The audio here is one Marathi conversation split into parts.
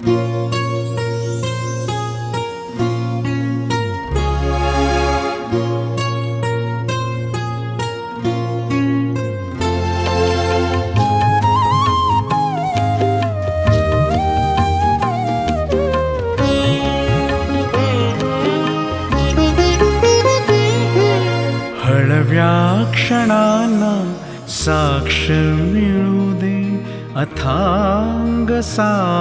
हळव्या क्षणांना साक्ष मिळू. दे अथांग सागराची.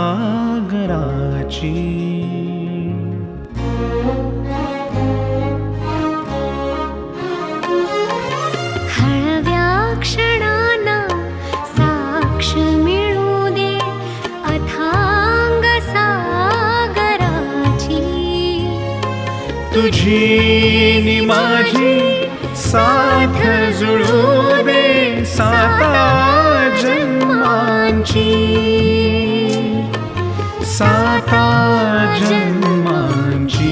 हळव्या क्षणांना साक्ष मिळू दे अथांग सागराची. तुझी माझी साथ जुळू दे साता. जन्मांची साता जन्मांची।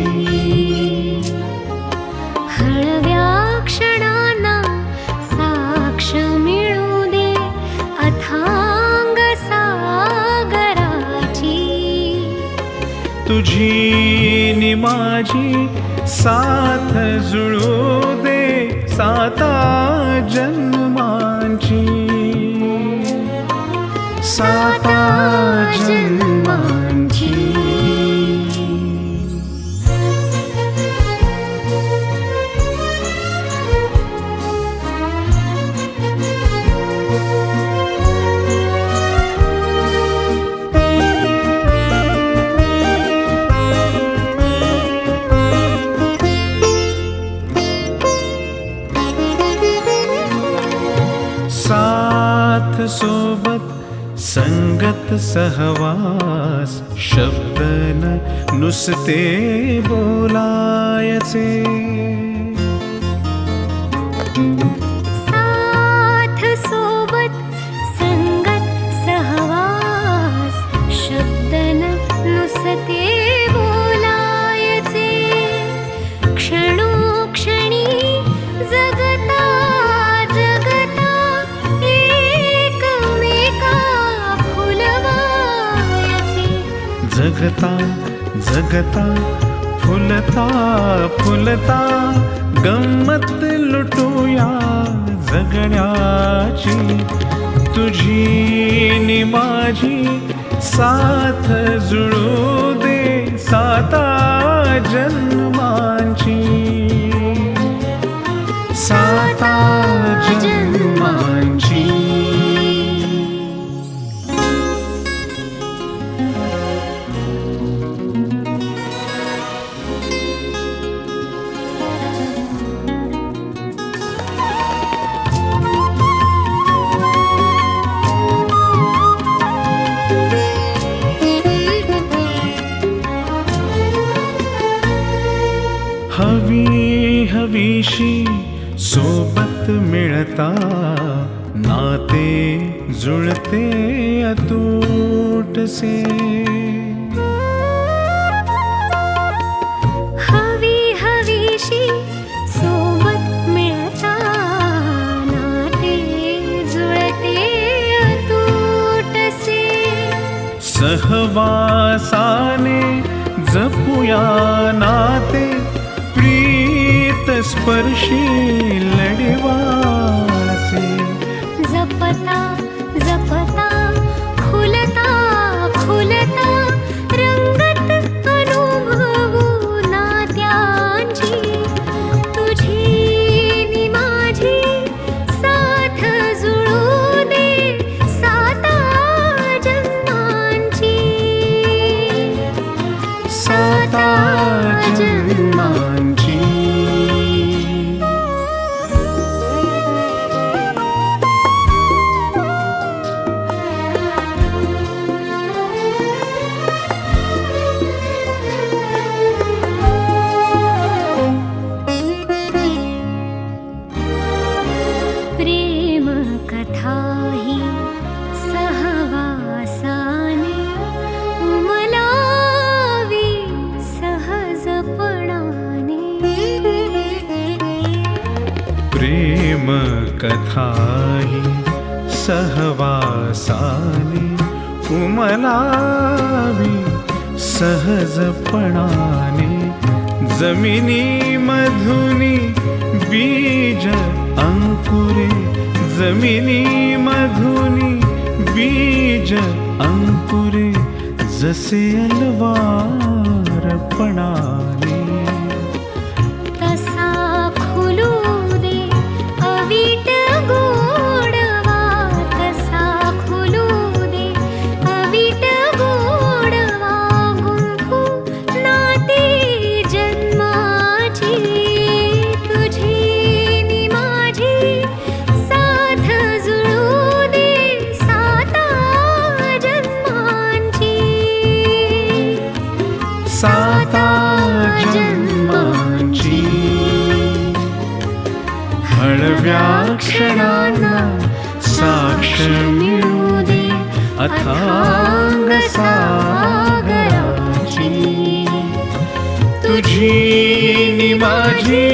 हळव्या क्षणांना साक्ष मिळू दे अथांग सागराची। तुझी निमाजी साथ जुळू दे साता जन्मांची। साता जन्मांची साथ सोबत संगत सहवास शब्दन नुसते बोलायचे जगता जगता फुलता फुलता गंमत लुटूया जगण्याची. तुझी नि माझी साथ जुळू दे. मिळता नाते जुळते अतूटसे हवी हवीशी सोबत मिळता नाते जुळते अतूटसे सहवासाने जपूया नाते प्रीत स्पर्शी लढवासे जपता जपता खुलता खुलता. रंगत अनुभवू नात्यांची तुझी नि माझी साथ जुळू दे साता जन्मांची. साता जन्मांची. ठाई सहवासाने उमलावी सहजपणाने जमिनी मधुनी बीज अंकुरे जमिनी मधुनी बीज अंकुरे जसे अलवारपणाने साता जन्मांची हळव्या क्षणांना साक्ष मिळू दे अथांग सागराची. तुझी माझी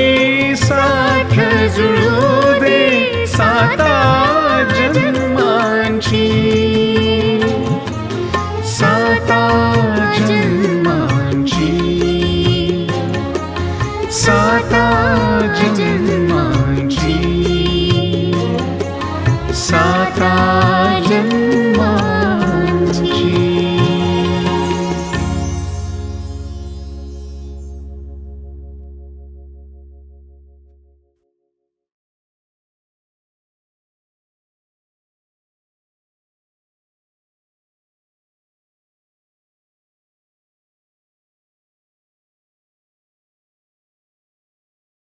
patrão.